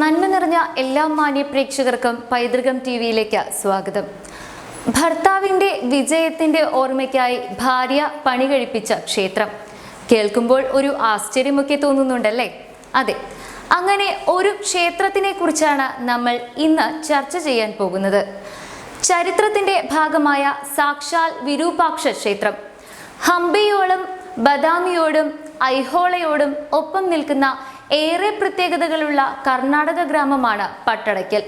നന്മ നിറഞ്ഞ എല്ലാ മാന്യ പ്രേക്ഷകർക്കും പൈതൃകം ടി വിയിലേക്ക് സ്വാഗതം. ഭർത്താവിന്റെ വിജയത്തിന്റെ ഓർമ്മയ്ക്കായി ഭാര്യ പണി കഴിപ്പിച്ച ക്ഷേത്രം. കേൾക്കുമ്പോൾ ഒരു ആശ്ചര്യമൊക്കെ തോന്നുന്നുണ്ടല്ലേ? അതെ അങ്ങനെ ഒരു ക്ഷേത്രത്തിനെ കുറിച്ചാണ് നമ്മൾ ഇന്ന് ചർച്ച ചെയ്യാൻ പോകുന്നത്. ചരിത്രത്തിന്റെ ഭാഗമായ സാക്ഷാൽ വിരൂപാക്ഷ ക്ഷേത്രം. ഹംപിയോടും ബദാമിയോടും ഐഹോളയോടും ഒപ്പം നിൽക്കുന്ന ഏറെ പ്രത്യേകതകളുള്ള കർണാടക ഗ്രാമമാണ് പട്ടടയ്ക്കൽ.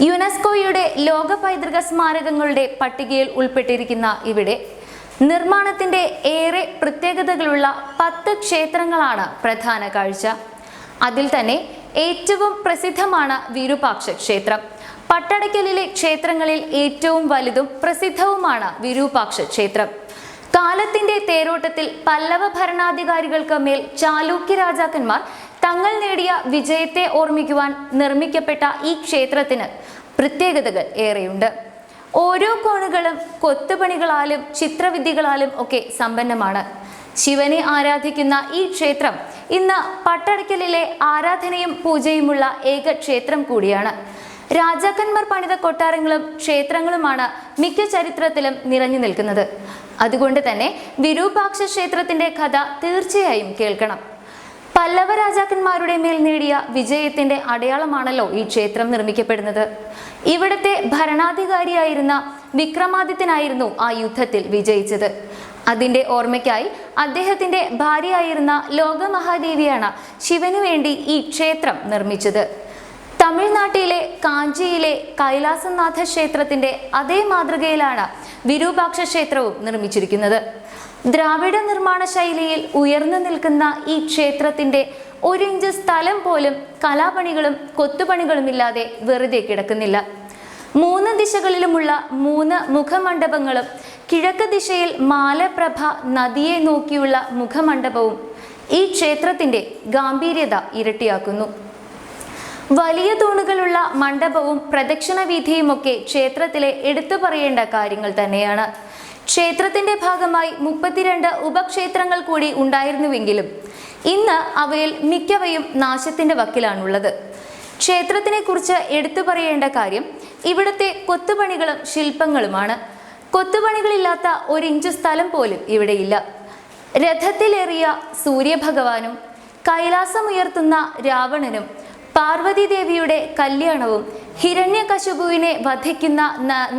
യുനെസ്കോയുടെ ലോക പൈതൃക സ്മാരകങ്ങളുടെ പട്ടികയിൽ ഉൾപ്പെട്ടിരിക്കുന്ന ഇവിടെ നിർമ്മാണത്തിന്റെ ഏറെ പ്രത്യേകതകളുള്ള പത്ത് ക്ഷേത്രങ്ങളാണ് പ്രധാന കാഴ്ച. അതിൽ തന്നെ ഏറ്റവും പ്രസിദ്ധമാണ് വിരൂപാക്ഷ ക്ഷേത്രം. പട്ടടയ്ക്കലിലെ ക്ഷേത്രങ്ങളിൽ ഏറ്റവും വലുതും പ്രസിദ്ധവുമാണ് വിരൂപാക്ഷ ക്ഷേത്രം. കാലത്തിന്റെ തേരോട്ടത്തിൽ പല്ലവ ഭരണാധികാരികൾക്ക് മേൽ ചാലൂക്യ രാജാക്കന്മാർ തങ്ങൾ നേടിയ വിജയത്തെ ഓർമ്മിക്കുവാൻ നിർമ്മിക്കപ്പെട്ട ഈ ക്ഷേത്രത്തിന് പ്രത്യേകതകൾ ഏറെയുണ്ട്. ഓരോ കോണുകളും കൊത്തുപണികളാലും ചിത്രവിദ്യകളാലും ഒക്കെ സമ്പന്നമാണ്. ശിവനെ ആരാധിക്കുന്ന ഈ ക്ഷേത്രം ഇന്ന് പട്ടടക്കലിലെ ആരാധനയും പൂജയുമുള്ള ഏക ക്ഷേത്രം കൂടിയാണ്. രാജാക്കന്മാർ പണിത കൊട്ടാരങ്ങളും ക്ഷേത്രങ്ങളുമാണ് മിക്ക ചരിത്രത്തിലും നിറഞ്ഞു നിൽക്കുന്നത്. അതുകൊണ്ട് തന്നെ വിരൂപാക്ഷ ക്ഷേത്രത്തിന്റെ കഥ തീർച്ചയായും കേൾക്കണം. പല്ലവ രാജാക്കന്മാരുടെ മേൽ നേടിയ വിജയത്തിന്റെ അടയാളമാണല്ലോ ഈ ക്ഷേത്രം നിർമ്മിക്കപ്പെടുന്നത്. ഇവിടത്തെ ഭരണാധികാരിയായിരുന്ന വിക്രമാദിത്യനായിരുന്നു ആ യുദ്ധത്തിൽ വിജയിച്ചത്. അതിന്റെ ഓർമ്മയ്ക്കായി അദ്ദേഹത്തിന്റെ ഭാര്യയായിരുന്ന ലോകമഹാദേവിയാണ് ശിവനു വേണ്ടി ഈ ക്ഷേത്രം നിർമ്മിച്ചത്. തമിഴ്നാട്ടിലെ കാഞ്ചിയിലെ കൈലാസനാഥ ക്ഷേത്രത്തിന്റെ അതേ മാതൃകയിലാണ് വിരൂപാക്ഷ ക്ഷേത്രവും നിർമ്മിച്ചിരിക്കുന്നത്. ദ്രാവിഡ നിർമ്മാണ ശൈലിയിൽ ഉയർന്നു നിൽക്കുന്ന ഈ ക്ഷേത്രത്തിന്റെ ഒരിഞ്ച് സ്ഥലം പോലും കലാപണികളും കൊത്തുപണികളും ഇല്ലാതെ വെറുതെ കിടക്കുന്നില്ല. മൂന്ന് ദിശകളിലുമുള്ള മൂന്ന് മുഖമണ്ഡപങ്ങളും കിഴക്ക് ദിശയിൽ മാലപ്രഭ നദിയെ നോക്കിയുള്ള മുഖമണ്ഡപവും ഈ ക്ഷേത്രത്തിന്റെ ഗാംഭീര്യത ഇരട്ടിയാക്കുന്നു. വലിയ തൂണുകളുള്ള മണ്ഡപവും പ്രദക്ഷിണ വീഥിയുമൊക്കെ ക്ഷേത്രത്തിലെ എടുത്തു പറയേണ്ട കാര്യങ്ങൾ തന്നെയാണ്. ക്ഷേത്രത്തിന്റെ ഭാഗമായി മുപ്പത്തിരണ്ട് ഉപക്ഷേത്രങ്ങൾ കൂടി ഉണ്ടായിരുന്നുവെങ്കിലും ഇന്ന് അവയിൽ മിക്കവയും നാശത്തിന്റെ വക്കിലാണുള്ളത്. ക്ഷേത്രത്തിനെ കുറിച്ച് എടുത്തു പറയേണ്ട കാര്യം ഇവിടുത്തെ കൊത്തുപണികളും ശില്പങ്ങളുമാണ്. കൊത്തുപണികളില്ലാത്ത ഒരു സ്ഥലം പോലും ഇവിടെയില്ല. രഥത്തിലേറിയ സൂര്യഭഗവാനും കൈലാസമുയർത്തുന്ന രാവണനും പാർവതി ദേവിയുടെ കല്യാണവും ഹിരണ്യകശുപുവിനെ വധിക്കുന്ന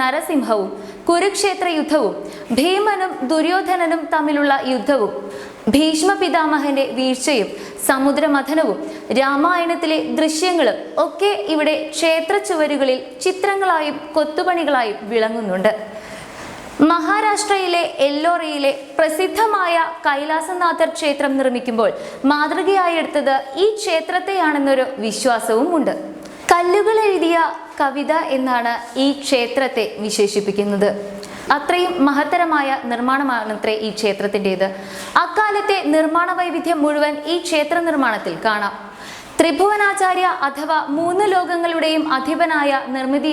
നരസിംഹവും കുരുക്ഷേത്ര യുദ്ധവും ഭീമനും ദുര്യോധനനും തമ്മിലുള്ള യുദ്ധവും ഭീഷ്മ പിതാമഹന്റെ വീഴ്ചയും സമുദ്രമഥനവും രാമായണത്തിലെ ദൃശ്യങ്ങളും ഒക്കെ ഇവിടെ ക്ഷേത്ര ചുവരുകളിൽ ചിത്രങ്ങളായും കൊത്തുപണികളായും വിളങ്ങുന്നുണ്ട്. മഹാരാഷ്ട്രയിലെ എല്ലോറയിലെ പ്രസിദ്ധമായ കൈലാസനാഥർ ക്ഷേത്രം നിർമ്മിക്കുമ്പോൾ മാതൃകയായി എടുത്തത് ഈ ക്ഷേത്രത്തെയാണെന്നൊരു വിശ്വാസവും ഉണ്ട് കല്ലുകൾ എഴുതിയ കവിത എന്നാണ് ഈ ക്ഷേത്രത്തെ വിശേഷിപ്പിക്കുന്നത്. അത്രയും മഹത്തരമായ നിർമ്മാണമാണത്രേ ഈ ക്ഷേത്രത്തിന്റെത്. അക്കാലത്തെ നിർമ്മാണ വൈവിധ്യം മുഴുവൻ ഈ ക്ഷേത്ര നിർമ്മാണത്തിൽ കാണാം. ത്രിഭുവനാചാര്യ അഥവാ മൂന്ന് ലോകങ്ങളുടെയും അധിപനായ നിർമ്മിതി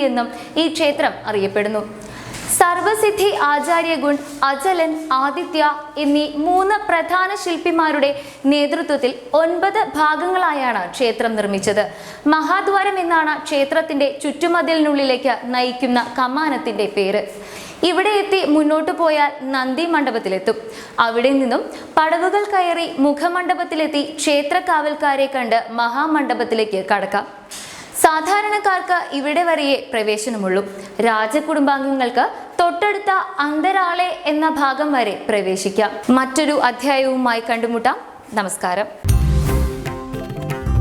ഈ ക്ഷേത്രം അറിയപ്പെടുന്നു. സർവസിദ്ധി ആചാര്യഗുൺ അചലൻ ആദിത്യ എന്നീ മൂന്ന് പ്രധാന ശില്പിമാരുടെ നേതൃത്വത്തിൽ ഒൻപത് ഭാഗങ്ങളായാണ് ക്ഷേത്രം നിർമ്മിച്ചത്. മഹാദ്വാരം എന്നാണ് ക്ഷേത്രത്തിന്റെ ചുറ്റുമതിലിനുള്ളിലേക്ക് നയിക്കുന്ന കമാനത്തിന്റെ പേര്. ഇവിടെ എത്തി മുന്നോട്ട് പോയാൽ നന്ദി മണ്ഡപത്തിലെത്തും. അവിടെ നിന്നും പടവുകൾ കയറി മുഖമണ്ഡപത്തിലെത്തി ക്ഷേത്ര കാവൽക്കാരെ കണ്ട് മഹാമണ്ഡപത്തിലേക്ക് കടക്കാം. സാധാരണക്കാർക്ക് ഇവിടെ വരെയേ പ്രവേശനമുള്ളൂ. രാജകുടുംബാംഗങ്ങൾക്ക് തൊട്ടടുത്ത അന്തരാളെ എന്ന ഭാഗം വരെ പ്രവേശിക്കാം. മറ്റൊരു അധ്യായവുമായി കണ്ടുമുട്ടാം. നമസ്കാരം.